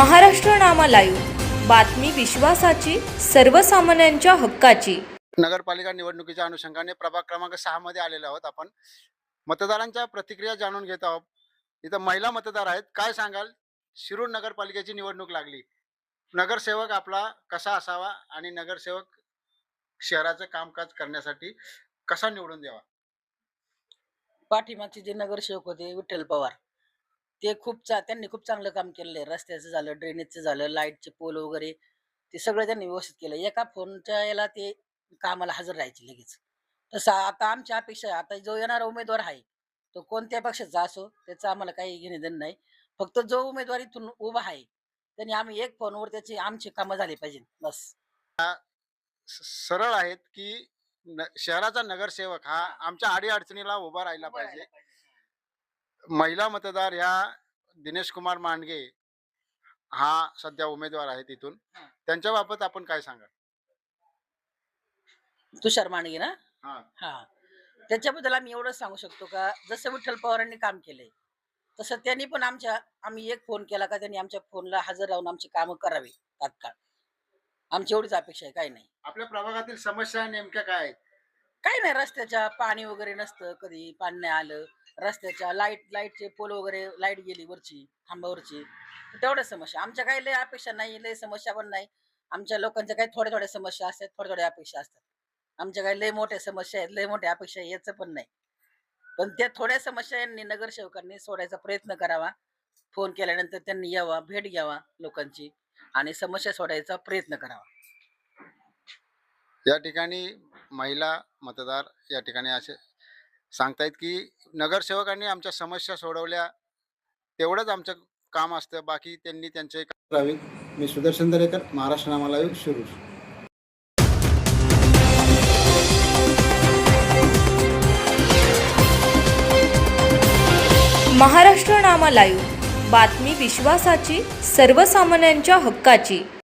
महाराष्ट्र नामा live. बातमी विश्वासाची सर्वसामान्यांच्या हक्काची. नगरपालिका निवडणुकीच्या अनुषंगाने प्रभाग क्रमांक सहा मध्ये आलेलो आहोत आपण. मतदारांच्या प्रतिक्रिया जाणून घेत आहोत. इथं महिला मतदार आहेत. काय सांगाल? शिरूर नगरपालिकेची निवडणूक लागली. नगरसेवक आपला कसा असावा आणि नगरसेवक शहराचं कामकाज करण्यासाठी कसा निवडून द्यावा? पाठीमागचे जे नगरसेवक होते विठ्ठल पवार. ते खूप चा त्यांनी खूप चांगलं काम केलेलं आहे रस्त्याचं झालं ड्रेनेजचं झालं लाईटचे पोल वगैरे ते सगळं त्यांनी व्यवस्थित केलं. एका फोनच्या याला ते कामाला हजर राहायचे लगेच. तसं आता आमची अपेक्षा आहे आता जो येणारा उमेदवार आहे तो कोणत्या पक्षाचा असो त्याचं आम्हाला काही घेणे देणं नाही. फक्त जो उमेदवार इथून उभा आहे त्यांनी आम्ही एक फोनवर त्याची आमची कामं झाली पाहिजे बस. सरळ आहेत की शहराचा नगरसेवक हा आमच्या अडीअडचणीला उभा राहिला पाहिजे. महिला मतदार ह्या दिनेश कुमार मांडगे हा सध्या उमेदवार आहे तिथून. त्यांच्या बाबत आपण काय सांगा तुषार मांडगे ना? हा. हा. त्याच्याबद्दल आम्ही एवढंच सांगू शकतो का? जसं विठ्ठल पवारांनी काम केलंय तसं त्यांनी पण आमच्या आम्ही एक फोन केला का त्यांनी आमच्या फोनला हजर राहून आमची कामं करावी तात्काळ. आमची एवढीच अपेक्षा आहे काही नाही. आपल्या प्रभागातील समस्या नेमक्या काय आहेत? काही नाही रस्त्याच्या पाणी वगैरे नसतं कधी पाणी नाही आलं. रस्त्याच्या लाइट लाईटचे पोल वगैरे लाइट गेली वरची खांबावरची. तेवढ्या समस्या. आमच्या काही लय अपेक्षा नाही लय समस्या पण नाही. आमच्या लोकांच्या काही थोड्या थोड्या समस्या असतात थोड्या थोड्या अपेक्षा असतात. आमच्या काही लय मोठ्या समस्या आहेत लय मोठ्या अपेक्षा याचं पण नाही. पण त्या थोड्या समस्या यांनी नगरसेवकांनी सोडायचा प्रयत्न करावा. फोन केल्यानंतर त्यांनी यावा भेट घ्यावा लोकांची आणि समस्या सोडायचा प्रयत्न करावा. या ठिकाणी महिला मतदार या ठिकाणी असे सांगतायत की नगरसेवकांनी आमच्या समस्या सोडवल्या तेवढंच आमचं काम असतं. बाकी त्यांनी त्यांचे करावे मी सुदर्शन दरेकर महाराष्ट्र नामाला सुरू महाराष्ट्र नामा लाईव्ह बातमी विश्वासाची सर्वसामान्यांच्या हक्काची.